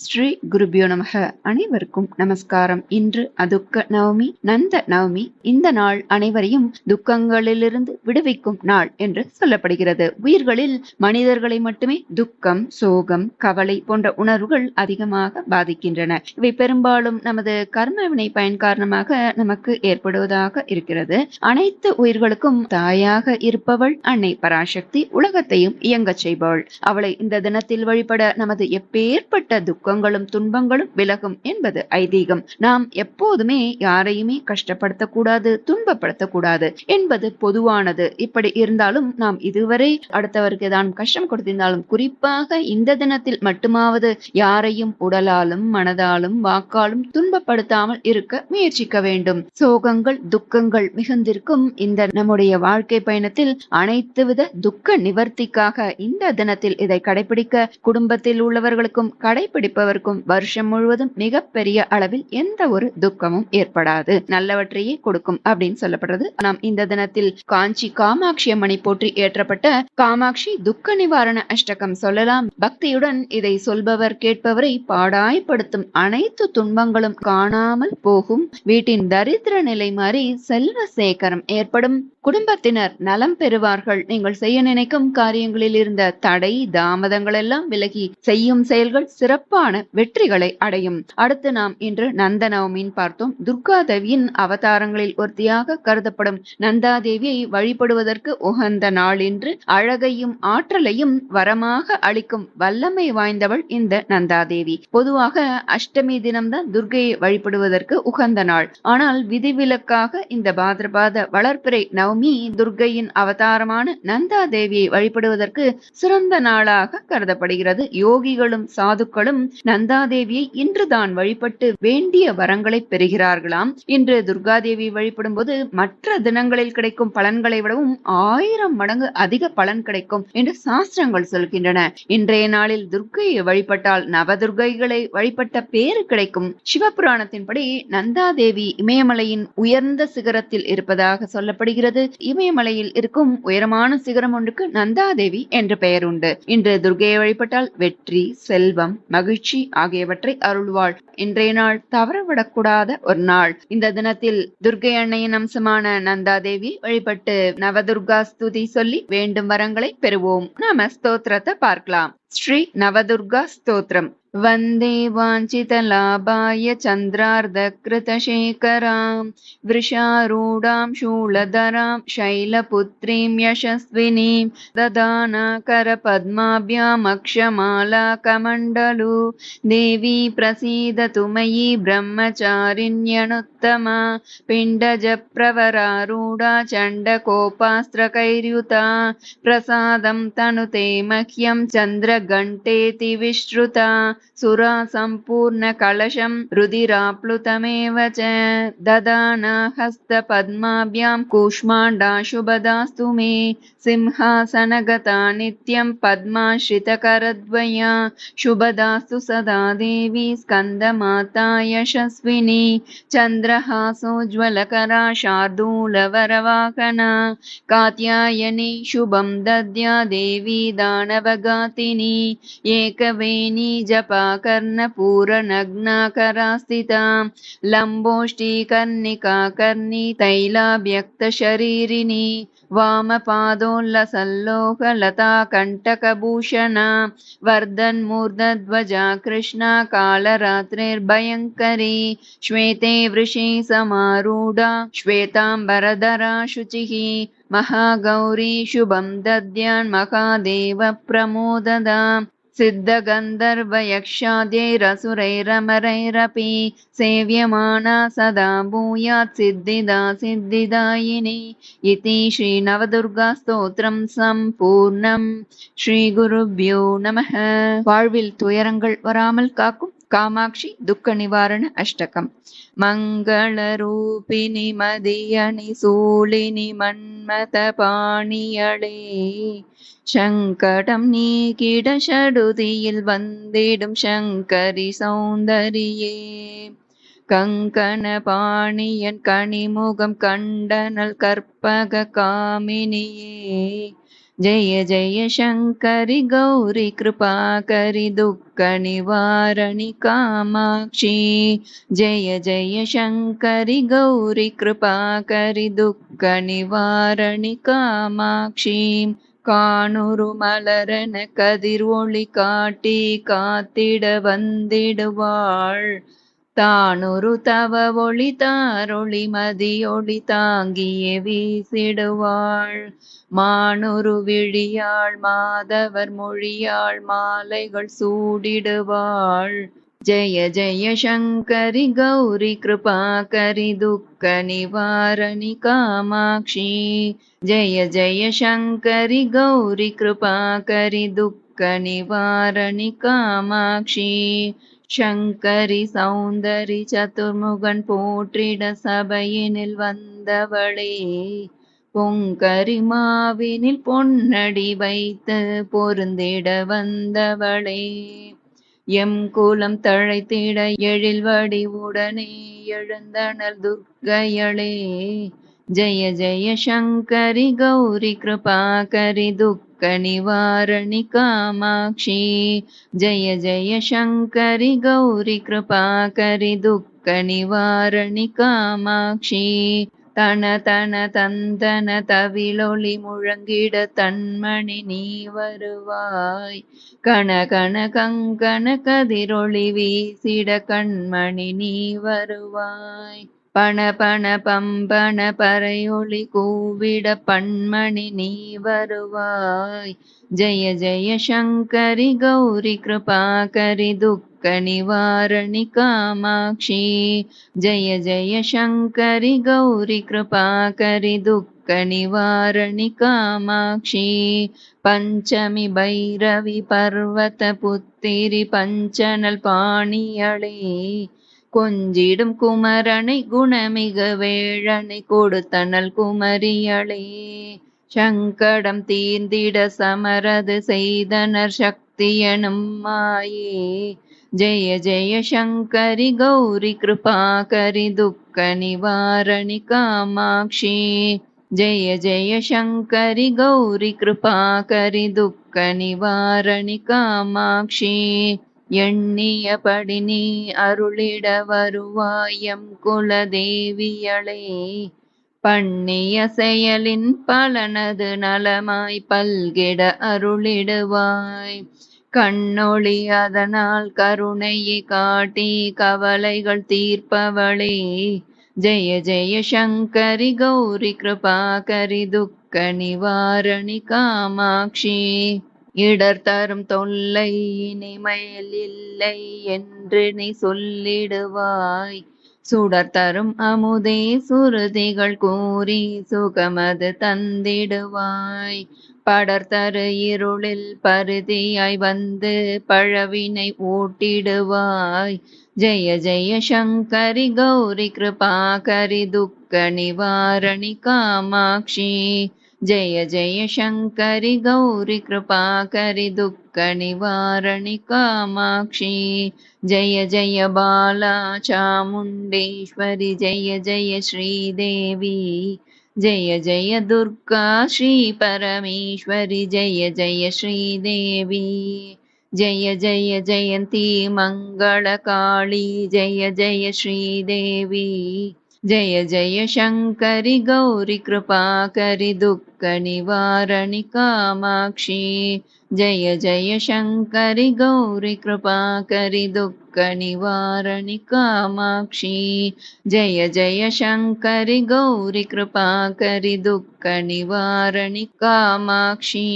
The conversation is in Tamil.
ஸ்ரீ குருபியோ நமக. அனைவருக்கும் நமஸ்காரம். இன்று அதுக்க நவமி நந்த நவமி இந்த நாள் அனைவரையும் துக்கங்களிலிருந்து விடுவிக்கும் நாள் என்று சொல்லப்படுகிறது. உயிர்களில் மனிதர்களை மட்டுமே துக்கம் சோகம் கவலை போன்ற உணர்வுகள் அதிகமாக பாதிக்கின்றன. இவை பெரும்பாலும் நமது கர்மவினை பயன் காரணமாக நமக்கு ஏற்படுவதாக இருக்கிறது. அனைத்து உயிர்களுக்கும் தாயாக இருப்பவள் அன்னை பராசக்தி உலகத்தையும் இயங்கச் செய்பவள். அவளை இந்த தினத்தில் வழிபட நமது எப்பேற்பட்ட துக்கங்களும் துன்பங்களும் விலகும் என்பது ஐதீகம். நாம் எப்போதுமே யாரையுமே கஷ்டப்படுத்தக்கூடாது துன்பப்படுத்தக்கூடாது என்பது பொதுவானது. இப்படி இருந்தாலும் நாம் இதுவரை அடுத்தவருக்கு தான் கஷ்டம் கொடுத்திருந்தாலும் குறிப்பாக இந்த தினத்தில் மட்டுமாவது யாரையும் உடலாலும் மனதாலும் வாக்காலும் துன்பப்படுத்தாமல் இருக்க முயற்சிக்க வேண்டும். சோகங்கள் துக்கங்கள் மிகுந்திருக்கும் இந்த நம்முடைய வாழ்க்கை பயணத்தில் அனைத்து வித துக்க நிவர்த்திக்காக இந்த தினத்தில் இதை கடைபிடிக்க குடும்பத்தில் உள்ளவர்களுக்கும் கொடுப்பவருக்கும் வருஷம் முழுவதும் மிகப்பெரிய அளவில் எந்த ஒரு துக்கமும் ஏற்படாது. நல்லவற்றையே கொடுக்கும் அப்படின்னு சொல்லப்படுறது. நாம் இந்த தினத்தில் காஞ்சி காமாட்சி அம்மனை போற்றி ஏற்றப்பட்ட காமாட்சி துக்க நிவாரண அஷ்டகம் சொல்லலாம். பக்தியுடன் இதை சொல்பவர் கேட்பவரை பாடாய்படுத்தும் அனைத்து துன்பங்களும் காணாமல் போகும். வீட்டின் தரித்திர நிலை மாறி செல்வ சேகரம் ஏற்படும். குடும்பத்தினர் நலம் பெறுவார்கள். நீங்கள் செய்ய நினைக்கும் காரியங்களில் இருந்த தடை தாமதங்கள் எல்லாம் விலகி செய்யும் செயல்கள் சிறப்பாக சிறப்பான வெற்றிகளை அடையும். அடுத்து நாம் இன்று நந்தநவமின் பார்த்தோம். துர்கா தேவியின் அவதாரங்களில் ஒருத்தியாக கருதப்படும் நந்தா தேவியை வழிபடுவதற்கு உகந்த நாள் என்று அழகையும் ஆற்றலையும் வரமாக அளிக்கும் வல்லமை வாய்ந்தவள் இந்த நந்தாதேவி பொதுவாக அஷ்டமி தினம்தான் துர்கையை வழிபடுவதற்கு உகந்த நாள். ஆனால் விதிவிலக்காக இந்த பாதிரபாத வளர்ப்பிறை நவமி துர்கையின் அவதாரமான நந்தா தேவியை வழிபடுவதற்கு சிறந்த நாளாக கருதப்படுகிறது. யோகிகளும் சாதுக்களும் நந்தாதேவியை இன்றுதான் வழிபட்டு வேண்டிய வரங்களை பெறுகிறார்களாம். இன்று துர்காதேவி வழிபடும் போது மற்ற தினங்களில் கிடைக்கும் பலன்களை விடவும் ஆயிரம் மடங்கு அதிக பலன் கிடைக்கும் என்று சாஸ்திரங்கள் சொல்கின்றன. இன்றைய நாளில் துர்க்கையை வழிபட்டால் நவதுர்கைகளை வழிபட்ட பேரு கிடைக்கும். சிவபுராணத்தின்படி நந்தாதேவி இமயமலையின் உயர்ந்த சிகரத்தில் இருப்பதாக சொல்லப்படுகிறது. இமயமலையில் இருக்கும் உயரமான சிகரம் ஒன்றுக்கு நந்தாதேவி என்ற பெயர் உண்டு. இன்று துர்கையை வழிபட்டால் வெற்றி செல்வம் மகிழ்ச்சி ஆகியவற்றை அருள்வாள். இன்றைய நாள் தவறவிடக்கூடாத ஒரு நாள். இந்த தினத்தில் துர்கை அன்னையின் அம்சமான நந்தாதேவி வழிபட்டு நவதுர்கா ஸ்துதி சொல்லி வேண்டும் வரங்களை பெறுவோம். நாம ஸ்தோத்திரத்தை பார்க்கலாம். ஸ்ரீ நவதுர்கா ஸ்தோத்திரம். वन्दे वाञ्छितलाभाय चन्द्रार्धकृतशेखरां वृषारूढां शूलधरां शैलपुत्रीं यशस्विनीं ददानाकरपद्माभ्यामक्षमालाकमण्डलु देवी प्रसीदतु मयि ब्रह्मचारिण्यनुत्तमा पिण्डजप्रवरारूढा चण्डकोपास्त्रकैर्युता प्रसादं तनुते मह्यं चन्द्रघण्टेति विश्रुता सुरा सम्पूर्णकलशं रुधिराप्लुतमेव च ददाना हस्तपद्माभ्यां कूष्माण्डाशुभदास्तु मे सिंहासनगता नित्यं पद्माश्रितकरद्वया शुभदास्तु सदा देवी स्कन्दमाता यशस्विनी चन्द्रहासोज्ज्वलकरा शार्दूलवरवाहना कात्यायनी शुभं दद्या देवी दानवगातिनी एकवेणी जपाकर्णपूरनग्नाकरा स्थिता लम्बोष्टिकर्णिकाकर्णी तैलाभ्यक्तशरीरिणी वामपादोल्लसल्लोकलता कण्टकभूषणा वर्धन्मूर्धध्वजा कृष्णा कालरात्रिर्भयङ्करी श्वेते वृषे समारूढा श्वेताम्बरधरा शुचिः महागौरी शुभं दद्यान्महादेवप्रमोददा सिद्धगन्धर्वयक्षाद्यैरसुरैरमरैरपि सेव्यमाना सदा भूयात् सिद्धिदा सिद्धिदायिनी इति ஸ்ரீநவதுர்காஸ்தோத்திரம் சம்பூர்ணம் ஸ்ரீ குருப்யோ நம வாழ்வில் துயரங்கள் வராமல் காக்கும் காமாட்சி துக்க நிவாரண அஷ்டகம். மங்களரூபிணி மதியணி சூழினி மன்மத பாணியளே. சங்கடம் நீக்கிட ஷடுதியில் வந்திடும் சங்கரி சௌந்தரியே. கங்கண பாணியன் கனிமுகம் கண்டனல் கற்பக காமினியே. जय जय शङ्करि गौरि कृपाकरि दुःखनिवारणि कामाक्षी जय जय शङ्करि गौरि कृपाकरि दुःखनिवारणि कामाक्षी காணுரு மலரன கதிர் ஒளி காட்டி காத்திட வந்திடுவாள் தானொரு தவ ஒளி தாரொளி மதியொளி தாங்கிய வீசிடுவாள் மானொரு விழியாள் மாதவர் மொழியாள் மாலைகள் சூடிடுவாள். ஜெய ஜெய சங்கரி கௌரி கிருபாகரி துக்க நிவாரணி காமாட்சி. ஜெய ஜெய சங்கரி கௌரி கிருபாகரி துக்க நிவாரணி காமாட்சி. சங்கரி சௌந்தரி சதுர்முகன் போற்றிட சபையினில் வந்தவளே. பொங்கரிமாவினில் பொன்னடி வைத்து பொருந்திட வந்தவளே. எம் குலம் தழைத்திட எழில் உடனே எழுந்தனல் துர்க்கையளே. ஜெய ஜெய சங்கரி கௌரி கிருபாகரி துக்க நிவாரணி காமாட்சி. ஜெய ஜெய சங்கரி கௌரி கிருபாகரி துக்க நிவாரணி காமாட்சி. தன தன தந்தன தவிலொளி முழங்கிட தன்மணி நீ வருவாய். கண கண கங்கண கதிரொளி வீசிட கண்மணி நீ வருவாய். பண பண பம்பன பறையொளி கூவிட பண்மணி நீ வருவாய். ஜெய ஜெய சங்கரி கௌரி கிருபாகரி துக் நிவாரணி காமாட்சி ஜெய ஜெய சங்கரி கௌரி கிருபாகரி துக்க நிவாரணி காமாட்சி பஞ்சமி பைரவி பர்வத புத்திரி பஞ்சனல் பாணியளே கொஞ்சிடும் குமரனை குணமிக வேழனை கொடுத்தனல் குமரியளே சங்கடம் தீர்ந்திட சமரது செய்தனர் சக்தியனும் மாயே ஜெய ஜெய சங்கரி கௌரி கிருபாகரி துக்க நிவாரணி காமாட்சி. ஜெய ஜெய சங்கரி கௌரி கிருபாகரி துக்க நிவாரணி காமாட்சி. எண்ணியபடி நீ அருளிட வருவாயம் குலதேவியளே. பண்ணிய செயலின் பலனது நலமாய் பல்கிட அருளிடுவாய். கண்ணொளி அதனால் கருணையை காட்டி கவலைகள் தீர்ப்பவளே. ஜெய ஜெய சங்கரி கௌரி கிருபாகரி துக்க நிவாரணி காமாட்சி. இடர் தரும் தொல்லை இனிமேல் இல்லை என்று நீ சொல்லிடுவாய். சுடர் தரும் அமுதே சுருதிகள் கூறி சுகமது தந்திடுவாய். படர்தரு இருளில் பருதியாய் வந்து பழவினை ஊட்டிடுவாய் ஜெய ஜெய சங்கரி கௌரி கிருபாகரி துக்க நிவாரணி காமாட்சி. ஜெய ஜெய சங்கரி கௌரி கிருபாகரி துக்க நிவாரணி காமாட்சி. ஜெய ஜெய பாலா சாமுண்டேஸ்வரி ஜெய ஜெய ஸ்ரீதேவி. जय जय दुर्गा श्रीपरमेश्वरि जय जय श्रीदेवी जय जय जयन्ती मङ्गलकाळी जय जय श्रीदेवी जय जय शङ्करि गौरि कृपा करि कामाक्षी। जय जय शङ्करि गौरि कृपा करि कामाक्षी। जय जय शङ्करि गौरी कृपा दुःख कामाक्षी।